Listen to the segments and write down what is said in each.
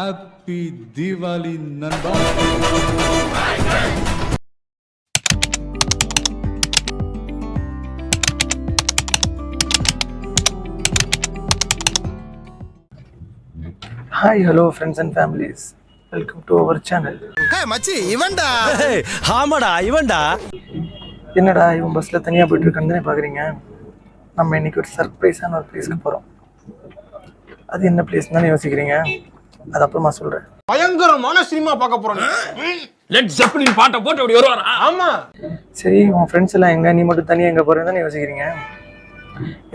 Happy Deepavali நண்பா. Hi hello friends and families welcome to our channel மச்சி இவன்டா. ஆமாடா இவன்டா. என்னடா இவன் பஸ்ஸில் தனியாக போயிட்டு இருக்கான்னு தானே பார்க்குறீங்க நம்ம இன்னைக்கு ஒரு சர்ப்ரைஸான ஒரு பிளேஸ்க்கு போகிறோம் அது என்ன பிளேஸ் தானே யோசிக்கிறீங்க? அது அப்புறமா சொல்கிறேன் பயங்கரமான சினிமா பார்க்க போறோம். லெட் ஜெப்பலின் பாட்டை போட்டு அப்படி வருவாரா? ஆமா. சரி உன் ஃப்ரெண்ட்ஸ் எல்லாம் எங்கே? நீ மட்டும் தனியாக எங்கே போகிறேன்னு தானே யோசிக்கிறீங்க.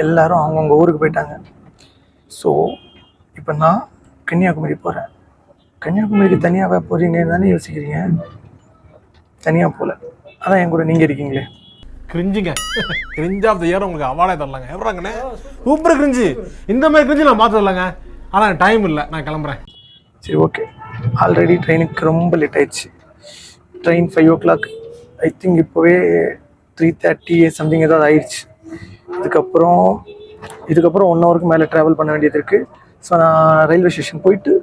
எல்லாரும் அவங்கவுங்க ஊருக்கு போயிட்டாங்க. ஸோ இப்போ நான் கன்னியாகுமரி போகிறேன் கன்னியாகுமரிக்கு தனியாக போகிறீங்கன்னு தானே யோசிக்கிறீங்க. தனியாக போகல அதான் என் கூட நீங்கள் இருக்கீங்களே. கிரிஞ்சுங்க கிரிஞ்ச் ஆஃப் த இயர் உங்களுக்கு அவார்டே தரலாங்க. எவ்வளோங்கண்ணே சூப்பர் கிரிஞ்சு இந்த மாதிரி கிரிஞ்சு நான் பார்த்து தரலாங்க ஆனால் டைம் இல்லை. நான் கிளம்புறேன். சரி ஓகே ஆல்ரெடி ட்ரெயினுக்கு ரொம்ப லேட் ஆயிடுச்சு. Train five o'clock I think இப்போவே த்ரீ தேர்ட்டி சம்திங் ஏதாவது ஆயிடுச்சு. இதுக்கப்புறம் இதுக்கப்புறம் ஒன் ஹவருக்கு மேலே ட்ராவல் பண்ண வேண்டியது இருக்குது ஸோ நான் ரயில்வே ஸ்டேஷன் போயிட்டு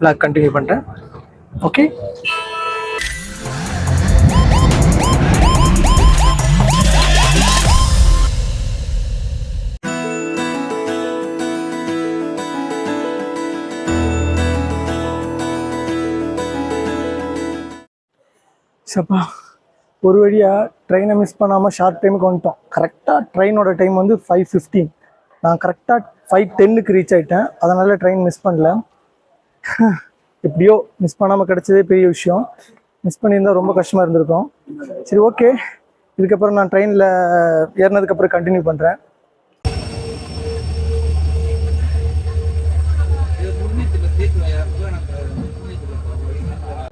பிளாக் கண்டினியூ பண்ணுறேன் ஓகே சப்பா. ஒரு வழியாக ட்ரெயினை மிஸ் பண்ணாமல் ஷார்ட் டைமுக்கு வந்துட்டோம். கரெக்டாக ட்ரெயினோட டைம் வந்து ஃபைவ் ஃபிஃப்டீன் நான் கரெக்டாக ஃபைவ் டென்னுக்கு ரீச் ஆகிட்டேன் அதனால் ட்ரெயின் மிஸ் பண்ணல. எப்படியோ மிஸ் பண்ணாமல் கிடச்சதே பெரிய விஷயம். மிஸ் பண்ணியிருந்தா ரொம்ப கஷ்டமாக இருந்திருக்கும். சரி ஓகே இதுக்கப்புறம் நான் ட்ரெயினில் ஏறினதுக்கப்புறம் கண்டினியூ பண்ணுறேன்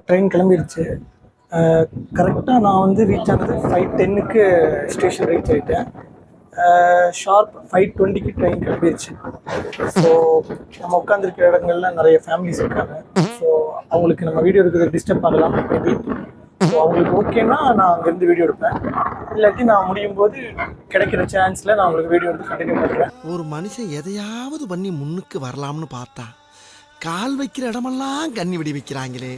ட்ரெயின் கிளம்பிருச்சு. கரெக்டாக நான் வந்து ரீச் ஆனது ஃபைவ் டென்னுக்கு ஸ்டேஷன் ரீச் ஆகிட்டேன் ஷார்ப் ஃபைவ் டுவெண்ட்டிக்கு ட்ரெயின் கிளம்பிடுச்சு ஸோ நம்ம உட்காந்துருக்கிற இடங்கள்ல நிறைய ஃபேமிலிஸ் இருக்காங்க. ஸோ அவங்களுக்கு நம்ம வீடியோ எடுக்கிறது டிஸ்டர்ப் ஆகலாம் மேபி ஸோ அவங்களுக்கு ஓகேன்னா நான் அங்கேருந்து வீடியோ எடுப்பேன். இல்லாட்டி நான் முடியும் போது கிடைக்கிற சான்ஸில் நான் உங்களுக்கு வீடியோ எடுத்து கண்டினியூ பண்ணுறேன் ஒரு மனுஷன் எதையாவது பண்ணி முன்னுக்கு வரலாம்னு பார்த்தா கால் வைக்கிற இடமெல்லாம் கண்ணி விடி வைக்கிறாங்களே.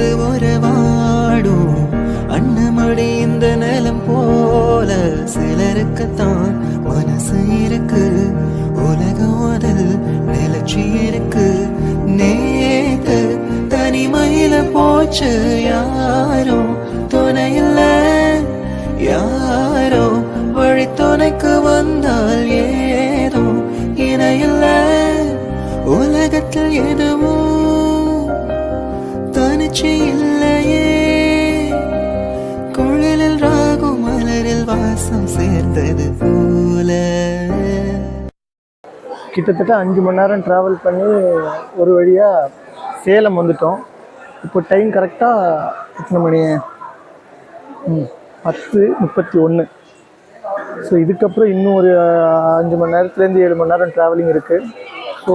அள்ளி உறவாடும். அண்ணமடி இந்த நிலம் போல சிலருக்குத்தான் மனசு இருக்கு. உலகம் அதில் நிலச்சி இருக்கு. நேத்து தனிமையில போச்சு யாரோ துணையில்ல யாரோ. வழி துணைக்கு வந்தால் ஏதோ இணையில்ல. உலகத்தில் எதுவும் மலரில் சேர்ந்தது போல. கிட்டத்தட்ட அஞ்சு மணி நேரம் ட்ராவல் பண்ணி ஒரு வழியாக சேலம் வந்துட்டோம். இப்போ டைம் கரெக்டாக எத்தனை மணி? ம், பத்து முப்பத்தி ஒன்று ஸோ இதுக்கப்புறம் இன்னும் ஒரு அஞ்சு மணி நேரத்துலேருந்து ஏழு மணி நேரம் ட்ராவலிங் இருக்குது ஸோ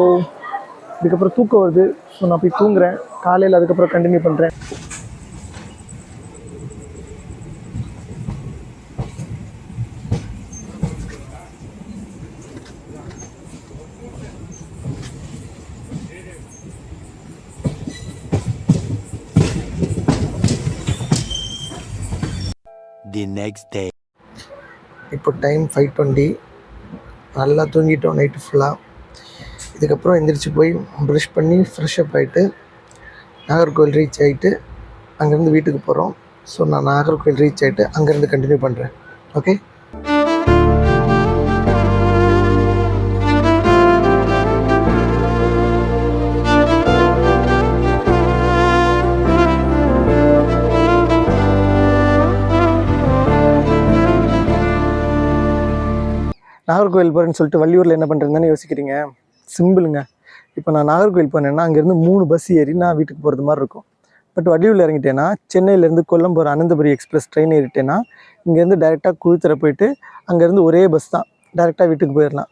இதுக்கப்புறம் தூக்கம் வருது. ஸோ நான் போய் தூங்குறேன். காலையில் அதுக்கப்புறம் கண்டினியூ பண்ணுறேன் நெக்ஸ்ட் டே இப்போ டைம் ஃபைவ் டுவெண்ட்டி நல்லா தூங்கிட்டோம் நைட்டு ஃபுல்லாக இதுக்கப்புறம் எந்திரிச்சு போய் ப்ரஷ் பண்ணி ஃப்ரெஷ் அப் ஆகிட்டு நாகர்கோவில் ரீச் ஆகிட்டு அங்கேருந்து வீட்டுக்கு போகிறோம் ஸோ நான் நாகர்கோவில் ரீச் ஆகிட்டு அங்கேருந்து கண்டினியூ பண்ணுறேன் ஓகே நாகர்கோவில் போகிறேன்னு சொல்லிட்டு வள்ளியூரில் என்ன பண்ணுறதுன்னு யோசிக்கிறீங்க? சிம்பிளுங்க. இப்போ நான் நாகர்கோவில் போனேன்னா அங்கேருந்து மூணு பஸ் ஏறி நான் வீட்டுக்கு போகிறது மாதிரி இருக்கும். பட் வள்ளியூரில் இறங்கிட்டேன்னா சென்னையிலேருந்து கொல்லம் போகிற அனந்தபுரி எக்ஸ்பிரஸ் ட்ரெயின் ஏறிட்டேன்னா இங்கேருந்து டைரெக்டாக குழுத்தர போயிட்டு அங்கேருந்து ஒரே பஸ் தான். டைரெக்டாக வீட்டுக்கு போயிடலாம்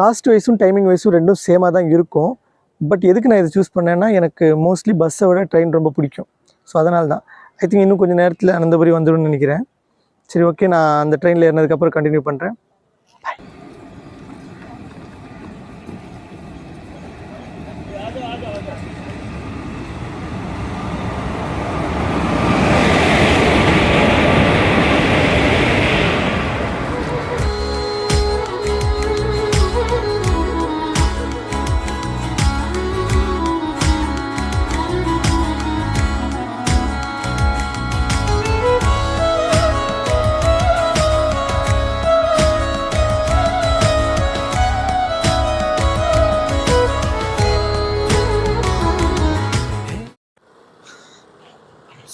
காஸ்ட் வைஸும் டைமிங் வைஸும் ரெண்டும் சேமாக தான் இருக்கும். பட் எதுக்கு நான் இதை சூஸ் பண்ணேன்னா எனக்கு மோஸ்ட்லி பஸ்ஸை விட ட்ரெயின் ரொம்ப பிடிக்கும். ஸோ அதனால தான். ஐ திங்க் இன்னும் கொஞ்சம் நேரத்தில் அனந்தபுரி வந்துடும்னு நினைக்கிறேன். சரி ஓகே நான் அந்த ட்ரெயினில் ஏறினதுக்கப்புறம் கண்டினியூ பண்ணுறேன் Bye.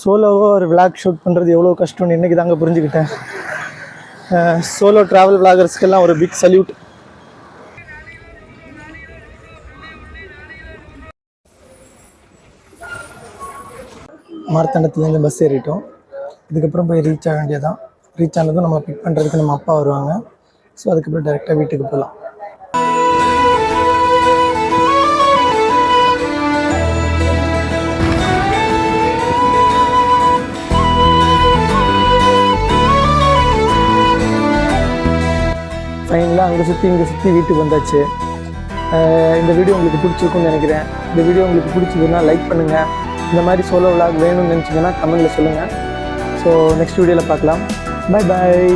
சோலோவாக ஒரு விளாக் ஷூட் பண்ணுறது எவ்வளோ கஷ்டம்னு இன்றைக்கி தாங்க புரிஞ்சுக்கிட்டேன். சோலோ ட்ராவல் விளாகர்ஸ்க்கெல்லாம் ஒரு பிக் சல்யூட் மார்த்தாண்டத்துலேருந்து பஸ் ஏறிட்டோம். இதுக்கப்புறம் போய் ரீச் ஆக வேண்டியதான் ரீச் ஆனதும் நம்ம பிக் பண்ணுறதுக்கு நம்ம அப்பா வருவாங்க. ஸோ அதுக்கப்புறம் டேரெக்டாக வீட்டுக்கு போகலாம். அங்கே சுற்றி இங்கே சுற்றி வீட்டுக்கு வந்தாச்சு. இந்த வீடியோ உங்களுக்கு பிடிச்சிருக்கும்னு நினைக்கிறேன். இந்த வீடியோ உங்களுக்கு பிடிச்சதுன்னா லைக் பண்ணுங்கள் இந்த மாதிரி சோலோ விளாக் வேணும்னு நினச்சிங்கன்னா கமெண்டில் சொல்லுங்கள் ஸோ நெக்ஸ்ட் வீடியோவில் பார்க்கலாம். Bye bye